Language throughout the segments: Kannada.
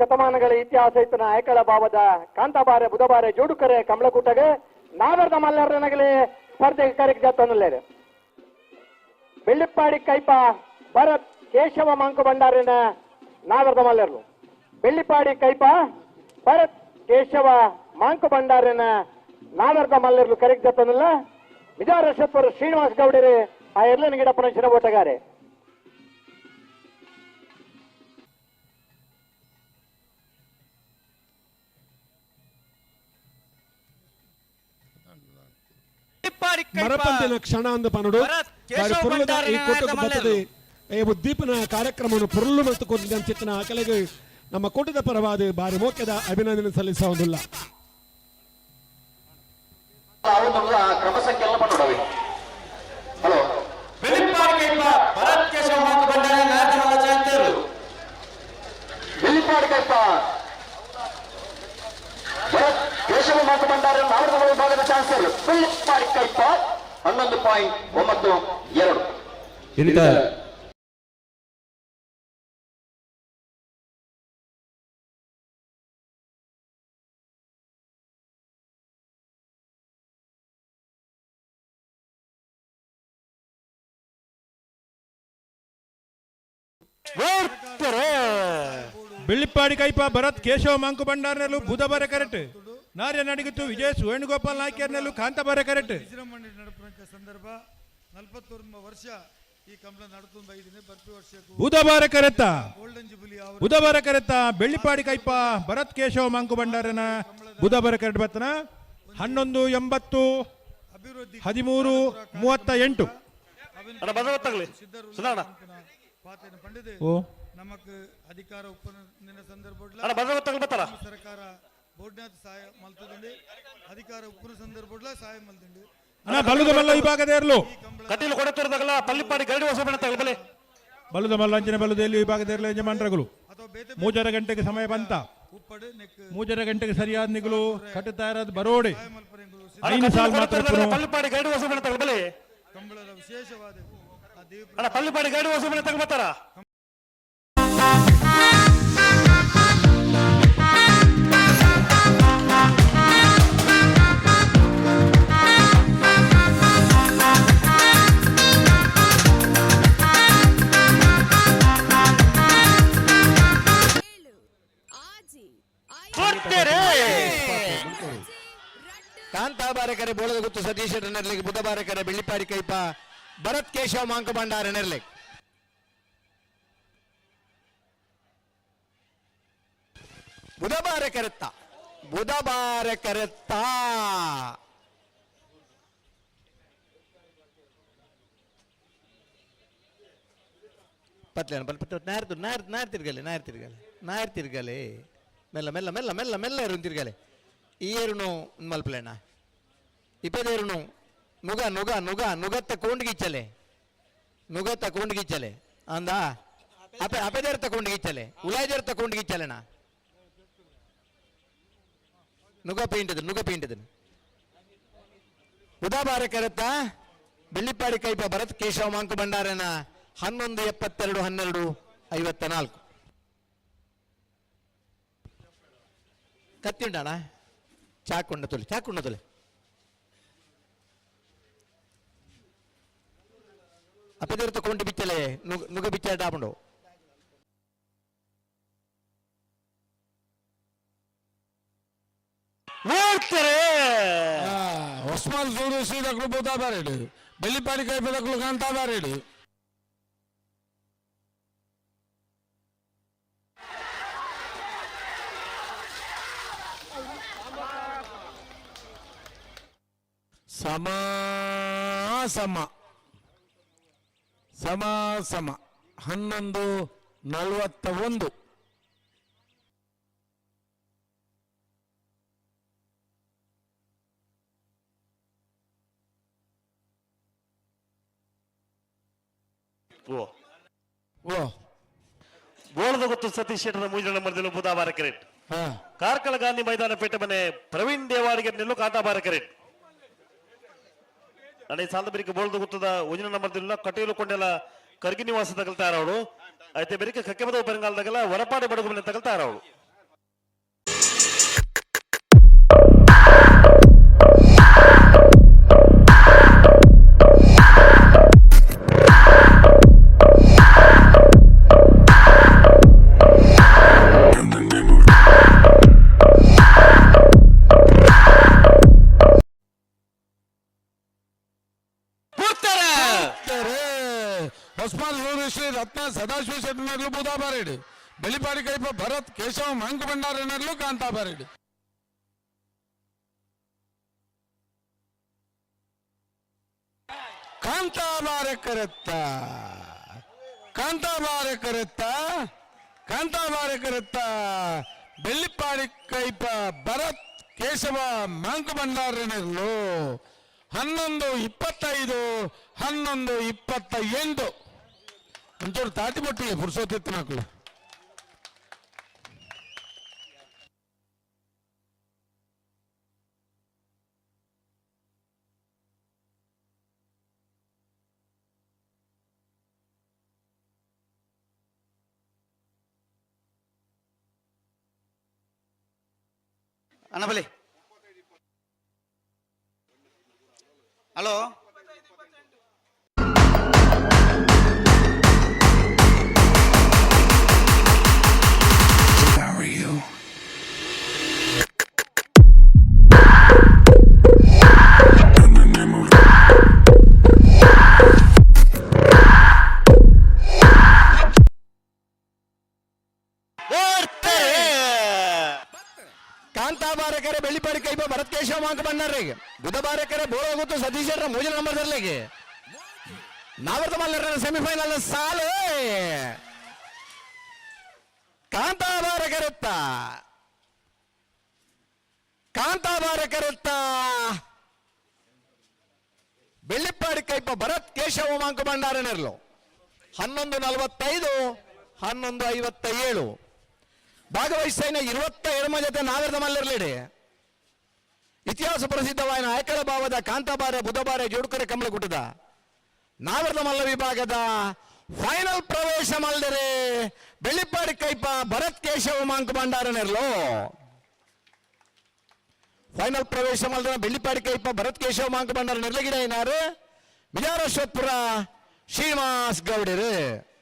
ಶತಮಾನಗಳ ಇತಿಹಾಸ ಇತ್ತು ನಾಯಕಳ ಭಾವದ ಕಾಂತಾಬಾರೆ, ಬುಧಬಾರೆ, ಜೋಡುಕರೆ, ಕಮಲಕೂಟಗೆ ನಾಗರದ ಮಲ್ಲರನಗಲಿ ಸ್ಪರ್ಧೆಗೆ ಕರೆಗೆ ಜಾತನಲ್ಲೇರು ಬೆಳ್ಳಿಪ್ಪಾಡಿ ಕೈಪ, ಭರತ್, ಕೇಶವ, ಮಂಕು ಭಂಡಾರಿನ ನಾಗರದ ಮಲ್ಲರು ಬೆಳ್ಳಿಪಾಡಿ ಕೈಪ, ಭರತ್, ಕೇಶವ, ಮಾಂಕು ಭಂಡಾರಿನ ನಾಗರದ ಮಲ್ಲರ್ಲು ಕರೆಗೆ ಜಾತನಲ್ಲ ವಿಜಯರಶತ್ವರ ಶ್ರೀನಿವಾಸ ಗೌಡರೇ, ಆ ಎರ್ಲನ ಗಿಡಪ್ಪನ ಶಿರ ಓಟಗಾರೆ ಮರಪಂತಿನ ಕ್ಷಣ ಅಂದು ಪನಡು. ಈ ನಾಯಕ ಬರ್ತದೆ ಈ ಉದ್ದೀಪನ ಕಾರ್ಯಕ್ರಮವನ್ನು ಪುರುಳು ಮತ್ತು ಚಿತ್ತನ ಆಕಲೆಗೆ ನಮ್ಮ ಕೂಟದ ಪರವಾದ ಬಾರಿ ಮೋಕ್ಯದ ಅಭಿನಂದನೆ ಸಲ್ಲಿಸುವುದಿಲ್ಲ ಕ್ರಮ ಸಂಖ್ಯೆ ಎಲ್ಲ ಮಾಡೋಡವೆ ಹಲೋ ಭರತ್ ಕೇಶವ ಮಾತು ಬಂಡಾರ ನಾರದಮಲ್ಲ ಜಯಂತರು ಬಿಲ್ಲಿಪಾಡಿ ಕೈಪ ಭರತ್ ಕೇಶವ ಮಾತು ಭಂಡಾರ ನಾಲ್ಕು ಚಾನ್ಸ್ ಫುಲ್ ಪಾಯಿಂಟ್ ಕೈಪ ಹನ್ನೊಂದು ಪಾಯಿಂಟ್ ಒಂಬತ್ತು ಎರಡು. ಬೆಳ್ಳಿಪ್ಪಾಡಿ ಕೈಪ ಭರತ್ ಕೇಶವ ಮಂಕು ಭಂಡಾರನಲ್ಲೂ ಬುಧವಾರ ಕರೆಟ್ ನಾರ್ಯ ನಡಿಗಿತ್ತು ವಿಜಯ ಸುವೇಣುಗೋಪಾಲ್ ನಾಯ್ಕರ್ನಲ್ಲೂ ಕಾಂತಬಾರ ಕರೆಕ್ಟ್. ವಿಜೃಂಭಣೆ ನಡಪಂತ ಸಂದರ್ಭ ನಲವತ್ತೊಂದು ವರ್ಷ ಈ ಕಂಬಳ ನಡ್ಕೊಂಡು ಐದನೇ ಪ್ರತಿ ವರ್ಷಕ್ಕೂ ಬುಧವಾರ ಕರೆತ ಗೋಲ್ಡನ್ ಜುಬಿಲಿ ಅವರು ಬುಧಬಾರ ಕರೆತ್ತ ಬೆಳ್ಳಿಪಾಡಿ ಕೈಪ ಭರತ್ ಕೇಶವ ಮಂಕು ಭಂಡಾರನ ಬುಧವಾರ ಕರೆಟ್ ಬರ್ತನ. ಹನ್ನೊಂದು ಎಂಬತ್ತು ಅಭಿವೃದ್ಧಿ ಹದಿಮೂರು ಮೂವತ್ತ ಎಂಟು. ಪಂಡಿತ ಪಂಡಿದೆ ಓ. ನಮಕ್ ಅಧಿಕಾರ ಉಪ್ಪನ ಸಂದರ್ಭ ಸರ್ಕಾರ ಬೋರ್ಡ್ನಾಥ ಸಹಾಯ ಮಲ್ತದಂడి ಅಧಿಕಾರ ಉಪ್ಪನ ಸಂದರ್ಭ ಸಹಾಯ ಮಲ್ತಂడి ಅಣ್ಣ ಬಲುದ ಮಲ್ಲ ವಿಭಾಗದ ಇರಲು. ಕಟೀಲು ಕೊಡತೋರ್ದಾಗಲ್ಲ ಪಲ್ಲಿಪಾಡಿ ಗರಡಿ ಹೊಸ ಬಣ್ಣ ತಗಬಲೆ ಬಲುದ ಮಲ್ಲ ಅಂಚಿನ ಬಲುದಲ್ಲಿ ವಿಭಾಗದ ಇರಲು ಯಜಮಾನರುಗಳು. ಮೂಜರ ಗಂಟೆಗೆ ಸಮಯ ಬಂತ. ಮೂಜರ ಗಂಟೆಗೆ ಸರಿಯಾದ ನಿಗಲು ಕಟ್ಟುತ್ತಾ ಇರೋದು ಬರೋಡೆ. ಐದು ಸಾಲ ಮಾತ್ರ ಪಲ್ಲಿಪಾಡಿ ಗರಡಿ ಹೊಸ ಬಣ್ಣ ತಗಬಲೆ ಕಂಬಳದ ವಿಶೇಷವಾದ ಅಣ್ಣ ಪಲ್ಲಿಪಾಡಿ ಗರಡಿ ಹೊಸ ಬಣ್ಣ ತಗಬತ್ತಾರ ಕಾಂತಾಬಾರಕರೆ ಬೋಳದ ಗುತ್ತು ಸತೀಶ ಬುಧ ಬುಧಬಾರಕರೆ ಬೆಳ್ಳಿಪಾಡಿ ಕೈಪ, ಭರತ್ ಕೇಶವ ಮಾಂಕ ಭಂಡಾರ ನೆರ್ಲಿಗೆ ಬುಧಬಾರ ಕರೆತ್ತ ಬುಧಬಾರ ಕರೆತ್ತ ಪತ್ಲೇನ ಪತ್ ಪತ್ ನಾರ್ದು ನಾಯರ್ ನಾರ್ ತಿರ್ಗಲೆ ನಾರ್ ತಿರ್ಗಲೆ ತಿರ್ಗಲೆ. ಮೆಲ್ಲ ಮೆಲ್ಲ ಮೆಲ್ಲ ಮೆಲ್ಲ ಮೆಲ್ಲ ಇರು ఈ ಈ ಏರುನು ಮಲ್ಪಲೇನ? ಇಪ್ಪದೇರುನು ನುಗ ನುಗ ನುಗ, ನುಗತ್ತ ಕೊಂಡ್ಗಿಚ್ಚಲೆ. ನುಗತ್ತ ಕೊಂಡ್ಗಿಚ್ಚಲೆ. ಅಂದ? ಅಪೆ ಅಪೆದೇರ್ ತಕೊಂಡ್ಗಿಚ್ಚಲೆ ಉಲಾಯ್ದೇರ್ ತಕೊಂಡ್ಗಿಚ್ಚಲೆನಾ ನುಗ ಪೇಂಟದ ನುಗ ಪೇಂಟದ ಉದಾಬಾರ ಕರೆತ್ತ ಬೆಳ್ಳಿಪಾಡಿ ಕೈಪ ಭರತ್ ಕೇಶವ ಮಾಂಕು ಭಂಡಾರನ ಹನ್ನೊಂದು ಎಪ್ಪತ್ತೆರಡು, ಹನ್ನೆರಡು ಐವತ್ತ ನಾಲ್ಕು ಕತ್ತಿ ಉಂಟಣ್ಣ ಚಾಕುಂಡ ತೊಲೆ ಚಾಕುಂಡ ತೊಲೆ ಅಪೆದೇರ್ ತಕೊಂಡು ಬಿಚ್ಚಲೆ ನುಗ ನುಗ ಬಿಚ್ಚ ಟಾಪುಂಡು ಒಸ್ಮಾನ್ ಸೂರು ಶ್ರೀದಕ್ಕಳು ಬುಧಾಬಾರೇಡು ಬೆಳ್ಳಿಪಾಡಿ ಕೈಪದಕ್ಕಳು ಕಾಂತಾಬಾರೇಡು ಸಮ ಸಮ. ಸಮ ಸಮ. ಹನ್ನೊಂದು ನಲವತ್ತ ಒಂದು. ಓ. ಓ. ಬೋಳದ ಗೊತ್ತು ಸತೀಶ್ ಶೆಟ್ಟರ ಮುಂಜಾನೆ ಮರದಲ್ಲಿ ಬುಧವಾರ ಕ್ರಿಕೆಟ್ ಹಾ. ಕಾರ್ಕಳ ಗಾಂಧಿ ಮೈದಾನ ಪೇಟೆ ಮನೆ ಪ್ರವೀಣ್ ದೇವಾಡಿಗೆ ನಿಲ್ಲು ಕಾಂತಾಬಾರ ಕ್ರಿಕೆಟ್ ನನಗೆ ಸಾಲದ ಬೆರಿಕೆ ಬೋಳ್ದು ಗೊತ್ತದ ಯೋಜನೆ ಮಾಡ್ದಿಲ್ಲ ಕಟೀಲು ಕೊಂಡೆಲ್ಲ ಕರ್ಗಿ ನಿವಾಸ ತಗಲ್ತಾರ ಅವಳು ಐತೆ ಬೆರಿಕೆ ಕಕ್ಕೆಬದ ಉಪರಂಗಾಲದಾಗೆಲ್ಲ ಹೊರಪಾಡಿ ಬಡಗು ಮನೆ ತಗಲ್ತಾರ ಅವಳು ಬುಧಾಬಾರೆಡು ಬೆಳಿಪಾಡಿ ಕೈಪ ಭರತ್, ಕೇಶವ, ಮಾಂಕು ಭಂಡಾರನರ್ಲು ಕಾಂತಾಬಾರೆಡು. ಕಾಂತಾಬಾರೆ ಕರೆತ್ತ. ಕಾಂತಾಬಾರೆ ಕರೆತ್ತ. ಕಾಂತಾಬಾರೆ ಕರೆತ್ತ. ಬೆಳ್ಳಿಪಾಡಿ ಕೈಪ ಭರತ್, ಕೇಶವ, ಮಾಂಕು ಭಂಡಾರನಲ್ಲೂ ಹನ್ನೊಂದು ಇಪ್ಪತ್ತೈದು, ಹನ್ನೊಂದು ಇಪ್ಪತ್ತ ಎಂಟು ಒಂಚೂರು ತಾಟಿ ಬಟ್ಟಿಲ್ಲ ಪುರುಷೋತ್ತಿತ್ತು ಮಕ್ಕಳು ಅಣ್ಣ ಬಲಿ ಕಾಂತಾಬಾರಕರೆ ಬೆಳ್ಳಿಪಾಡಿ ಕೈಪ ಭರತ್ ಕೇಶವ ಮಾಂಕ ಬಂಡಾರಿಗೆ ಬುಧಬಾರಕರೆ ಬೋಳ ಗೊತ್ತು ಸತೀಶರ ಮೂಜ ನಂಬರ್ ದರ್ಲೆಗೆ ನಾವರ್ತ ಮಲ್ಲರ ಸೆಮಿಫೈನಲ್ ಸಾಲು. ಕಾಂತಾಬಾರಕರತ್ತ. ಕಾಂತಾಬಾರಕರತ್ತ. ಬೆಳ್ಳಿಪ್ಪಾಡಿ ಕೈಪ ಭರತ್ ಕೇಶವ ಮಾಂಕ ಭಂಡಾರನೆರ್ಲು. ಹನ್ನೊಂದು ನಲವತ್ತೈದು, ಹನ್ನೊಂದು ಐವತ್ತ ಏಳು ಭಾಗವಹಿಸಿನ ಇರುವತ್ತ ಎರಡು ಜೊತೆ ನಾಗರದ ಮಲ್ಲರ್ಲಿಡೆ. ಇತಿಹಾಸ ಪ್ರಸಿದ್ಧವಾದ ಆಯಕಳ ಭಾವದ ಕಾಂತಾಬಾರ, ಬುಧಬಾರ, ಜೋಡುಕರೆ ಕಮಲಗುಟ್ಟದ ನಾಗರದ ಮಲ್ಲ ವಿಭಾಗದ ಫೈನಲ್ ಪ್ರವೇಶ ಮಲ್ದರೆ ಬೆಳ್ಳಿಪಾಡಿ ಕೈಪ ಭರತ್ ಕೇಶವ ಮಾಂಕ ಭಂಡಾರನೆರ್ಲು ಫೈನಲ್ ಪ್ರವೇಶ ಮಲ್ದ ಬೆಳ್ಳಿಪಾಡಿ ಕೈಪ ಭರತ್ ಕೇಶವ ಮಾಂಕ ಭಂಡಾರ ನಿರ್ಲಗಿಡ ಏನಾರು? ವಿಜಾರೇಶ್ವರಪುರ ಶ್ರೀನಿವಾಸ್ ಗೌಡರು.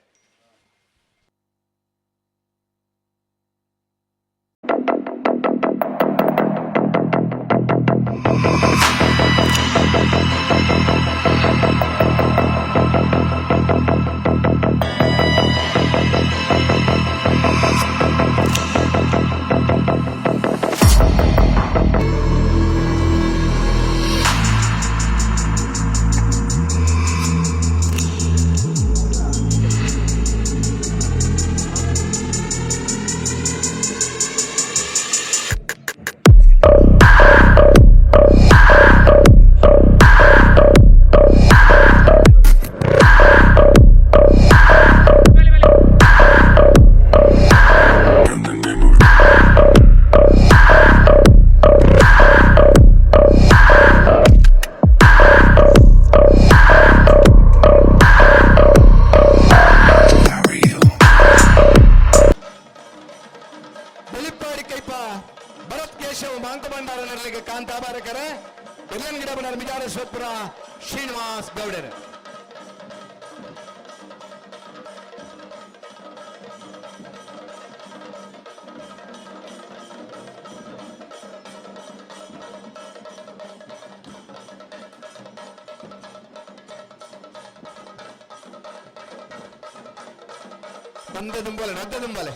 வந்ததும் போல நத்ததும் போல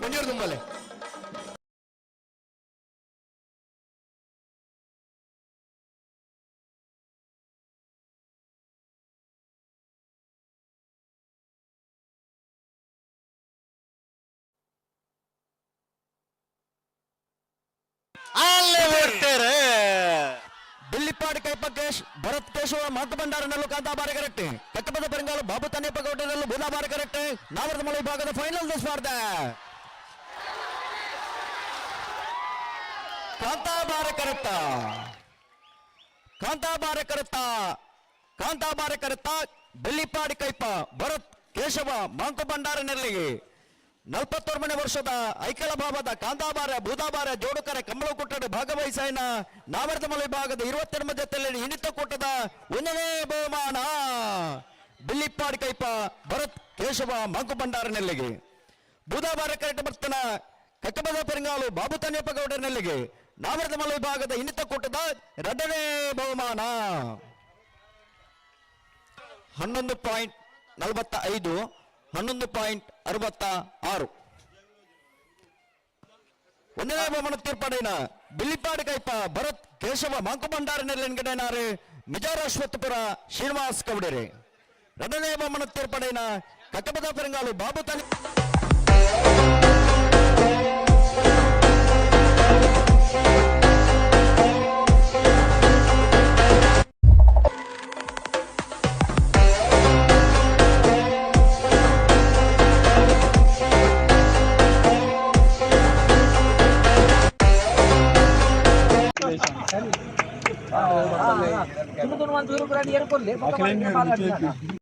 கொஞ்சம் தும்பாலே ಬಿಲ್ಲಿಪಾಡಿ ಕೈಪಕೇಶ್ ಭರತ್ ಕೇಶವ ಮಾತು ಭಂಡಾರನಲ್ಲೂ ಕಾಂತಾಬಾರಿ ಕರೆಕ್ಟ್. ಕಕ್ಕಪದ ಪರಂಗಾಲು ಬಾಬು ತನ್ಯಪ್ಪ ಬೂದಾ ಬಾರಿ ಕರೆಕ್ಟ್. ನಾವರದ ಮಳೆ ಭಾಗದ ಫೈನಲ್ ಸ್ಪರ್ಧೆ. ಕಾಂತಾ ಬಾರಿ ಕರೆಕ್ಟ. ಕಾಂತಾ ಬಾರಿ ಕರೆಕ್ಟ. ಕಾಂತಾ ಬಾರಿ ಕರೆಕ್ಟ. ಬೆಳ್ಳಿಪಾಡಿ ಕೈಪ, ಭರತ್ ಕೇಶವ ಮಾಂಕು ಭಂಡಾರ ನಲವತ್ತೊಂಬನೇ ವರ್ಷದ ಐಕಳ ಭಾವದ ಕಾಂದಾಬಾರ ಬೂದಾಬಾರ, ಜೋಡುಕರ ಕಂಬಳ ಕೊಟ್ಟಡ ಭಾಗವಹಿಸಾಯನ ನಾವರ್ಧಮಲ ಮಲೆ ಭಾಗದ ಇರುವತ್ತೆರಡು ಜೊತೆಯಲ್ಲಿ ಇಣಿತ ಕೊಟ್ಟದ ಒಂದನೇ ಬಹುಮಾನ. ಬಿಲ್ಲಿಪ್ಪಾಡಿ ಕೈಪ, ಭರತ್, ಕೇಶವ, ಮಂಕು ಭಂಡಾರ ನೆಲ್ಲಿಗೆ ಬೂದಾಬಾರ ಕರೆಕ್ಟ್ ಬರ್ತನ ಕಕ್ಕಬದ ಪೆರಿಂಗಾಲು, ಬಾಬು ತನ್ಯಪ್ಪ ಗೌಡರ ನೆಲ್ಲಿಗೆ ನಾವರ್ಧಮಲ ಮಲೆ ಭಾಗದ ಇಣಿತ ಕೊಟ್ಟದ ಎರಡನೇ ಬಹುಮಾನ. ಹನ್ನೊಂದು ಪಾಯಿಂಟ್ ನಲವತ್ತ ಐದು ಹನ್ನೊಂದು ಪಾಯಿಂಟ್ ಅರವತ್ತ ಆರು. ಒಂದನೇ ಬಹುಮಾನ ತೀರ್ಪಡೆಯ ಬಿಲ್ಲಿಪಾಡಿ ಕೈಪ ಭರತ್ ಕೇಶವ ಮಾಂಕು ಭಂಡಾರ ನೆರಳಿನಗಡೆನಾರು ಮಿಜಾರ ಅಶ್ವತ್ಥಪುರ ಶ್ರೀನಿವಾಸ್ ಕವಡಿರೆ. ಎರಡನೇ ಬಹುಮಾನ ತೀರ್ಪಡೆಯ ಕಕ್ಕಬದ ಪೆರಂಗಾಲು ಬಾಬು ತನಿ तुम्ही दोन माणसं करून राहिले, यार बोलले, बाबा, मला नाही